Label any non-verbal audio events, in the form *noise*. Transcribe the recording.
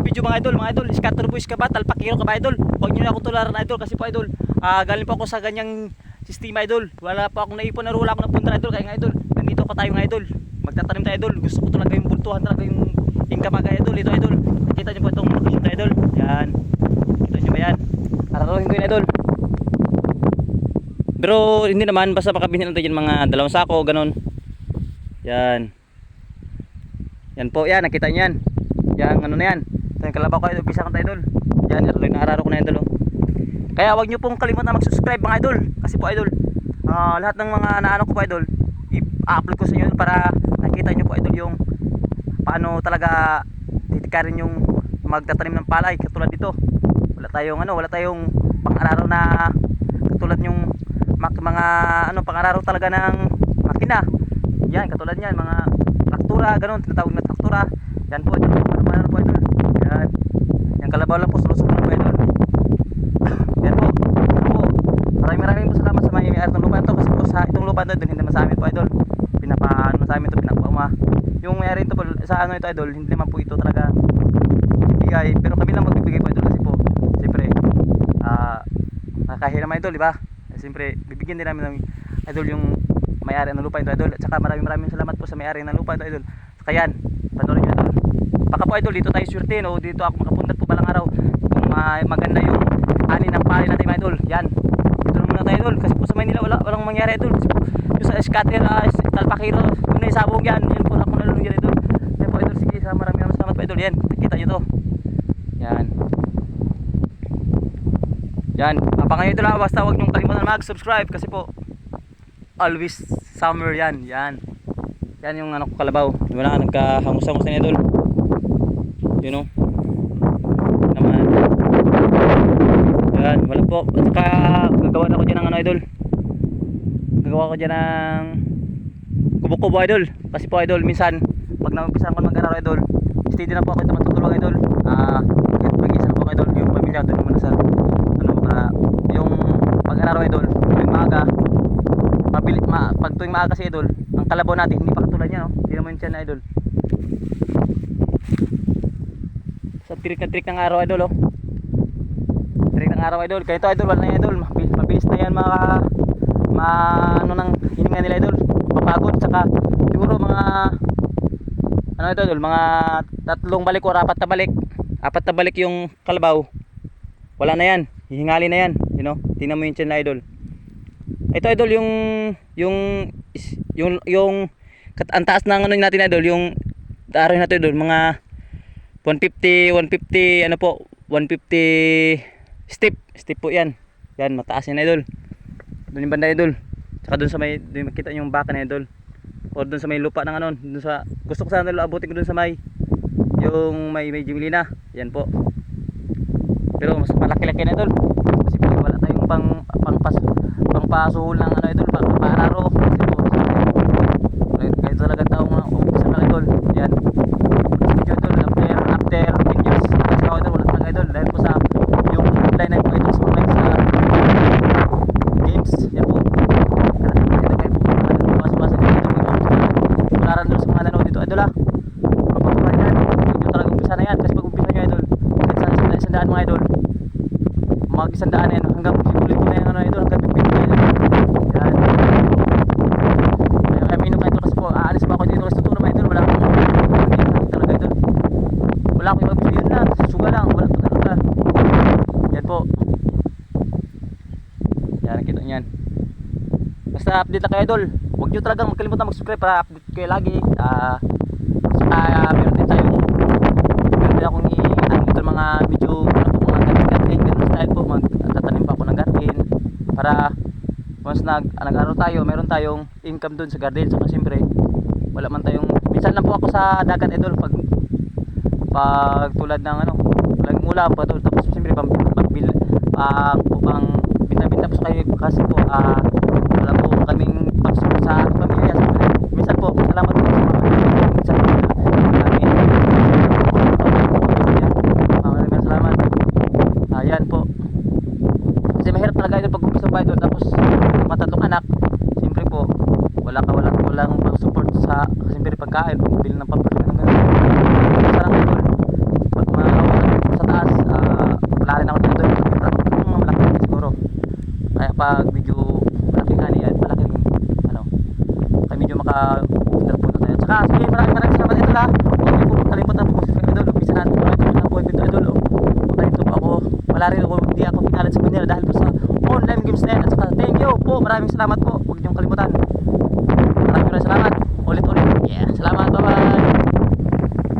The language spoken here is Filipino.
video mga idol, mga idol, scatter boys ka ba, talpakiro ka ba idol? Huwag niyo na ako tularan idol kasi po idol, ah galing po ako sa ganyang sistema idol. Wala po akong naipon na wala akong napunta idol kaya nga idol. Nandito ko tayo mga idol. Magtatanim tayo idol. Gusto ko talaga yung bultuhan talaga yung income mga idol. Ito idol. Nakita niyo po itong location to idol. Yan. Kita niyo ba yan? Ararawin ko yun idol. Pero hindi naman basta makabili natin yung mga dalawang sako ganun. Yan. Yan po, yan, nakita niyo yan. Yan, ano na yan. Yung kalabaw ko, idol. Pisa kang idol. Yan, naararo ko na yan, idol. oh. Kaya wag niyo pong kalimutan mag-subscribe, mga idol. Kasi po, idol, ah, lahat ng mga naano ko po, idol, i-upload ko sa inyo para nakita niyo po, idol, yung paano talaga titikarin yung magtatanim ng palay katulad dito. Wala tayong ano, wala tayong pang-araro na katulad yung mga ano pang-araro talaga ng makina. Yan, katulad niyan, mga traktura, ganun, tinatawag na traktura. Yan po, yan ano po, idol. Yung kalabaw lang po, sulusunod po, idol. *laughs* Yan po. Po. Maraming maraming po salamat sa may may ng lupa ito kasi po sa itong lupa ito, hindi naman sa amin po, idol. Pinapaano sa amin ito, pinapauma. Yung may ito po, sa ano ito, idol, hindi naman po ito talaga bigay. Pero kami lang magbibigay po, idol, kasi po, siyempre, ah, nakakahirap idol, di ba? Siyempre, bibigyan din namin ng idol yung may-ari ng lupa ito idol. At saka maraming maraming salamat po sa may-ari ng lupa ito idol. Saka yan, panoorin nyo idol. Baka po idol, dito tayo surtin o dito ako makapuntat po balang araw. Kung ma- maganda yung ani ng pali natin mga idol. Yan. Dito na muna tayo idol. Kasi po sa Maynila wala, walang mangyari idol. Kasi po, yung sa scatter, uh, talpakiro, yung naisabong yan. Yan po ako nalulong yan idol. Yan po idol. Sige, sa maraming maraming salamat po idol. Yan, nakita nyo to. Yan. Yan, abangan nyo ito lang. Basta huwag nyo kalimutan mag-subscribe kasi po always summer yan. Yan. Yan yung ano kalabaw. Wala nga nagkahangus-hangus na idol. You know. Naman. Yan, wala po. At saka gagawa na ako dyan ng ano idol. Gagawa ko dyan ng kubo-kubo idol. Kasi po idol, minsan pag naumpisan ko mag-aral idol, steady na po ako ito matutulog idol. Ah, uh, mag-isa na po ako idol. Yung pamilya doon naman sa ano para yung pag-araw idol, tuwing maaga, mabili, ma, pag tuwing maaga si idol, ang kalabaw natin hindi pa katulad niya, no? Hindi naman siya na idol. Sa trick na trick ng araw idol, oh. Trick ng araw idol. Kaya ito idol, wala na idol. Mabilis, mabilis na yan mga ma ano nang hininga nila idol. Papagod saka siguro mga ano ito idol, mga tatlong balik o apat na balik. Apat na balik yung kalabaw. Wala na yan. Hihingali na yan. You know? Tingnan mo yung channel idol. Ito idol yung yung yung yung ang taas ng ano natin idol, yung araw natin idol, mga 150 150 ano po, 150 step, step po 'yan. Yan, mataas yan idol. Doon yung banda idol. Saka doon sa may doon makita yung baka na idol. O doon sa may lupa ng ano, doon sa gusto ko sana abutin ko doon sa may yung may may Jimilina. Yan po. Pero mas malaki-laki na idol. Kasi wala tayong pang pangpas pangpasuhol ng ano idol, pang pararo. Kasi po kahit kahit talaga taong mga umpisa na idol. Yan. Video idol after after 10 years. Kasi ako idol wala talaga idol dahil po sa yung line po idol sa online sa games. Yan po. Kaya kayo po mas-mas dito Wala rin doon sa mga nanood dito idol ah. Kapag yan, hindi talaga umpisa na yan. Kasi pag umpisa nyo idol, kahit mga idol, mag isang daan na yan, hanggang ulit mo na yan ano idol, hanggang pipili na yan. Yan. Kaya minum mga idol kasi po, aalis pa ako dito kasi tuturo mga idol, wala akong talaga idol. Wala akong ibang na, suga lang, wala po talaga. Yan po. Yan, nakita nyo yan. Basta update lang kayo idol. Huwag nyo talagang magkalimutan mag-subscribe para update kayo lagi. Ah, saka meron din tayong meron din akong i-ano mga video ano po mga garden garden ganun style po magtatanim pa ako ng garden para once nag nag-araw tayo meron tayong income doon sa garden. Saka siyempre wala man tayong minsan lang po ako sa dagat idol pag pag tulad ng ano tulad ng ulam pa doon tapos siyempre pang pagbil pang pang binta-binta po kayo kasi po ah wala po kaming pang sa pamilya. Siyempre minsan po salamat po sa mga minsan po namin Ah, ayan po. Kasi mahirap talaga ito pag mga idol tapos matatlong anak. Siyempre po wala ka wala walang walang pag support sa siyempre pagkain pagbili ng pampers ng ganun. Sarang idol pag mga sa taas uh, wala rin ako dito yung malaki siguro. Kaya pag medyo malaki nga ano niya malaki rin ano kaya medyo maka under po na tayo tsaka sige maraming maraming salamat. Idol ha hindi po kalimutan po si idol umpisa natin po ito na po ito idol o oh. tayo po ako. Wala rin ako hindi ako pinalit sa Manila dahil po sa games na. At saka thank you po. Maraming salamat po. Huwag niyong kalimutan.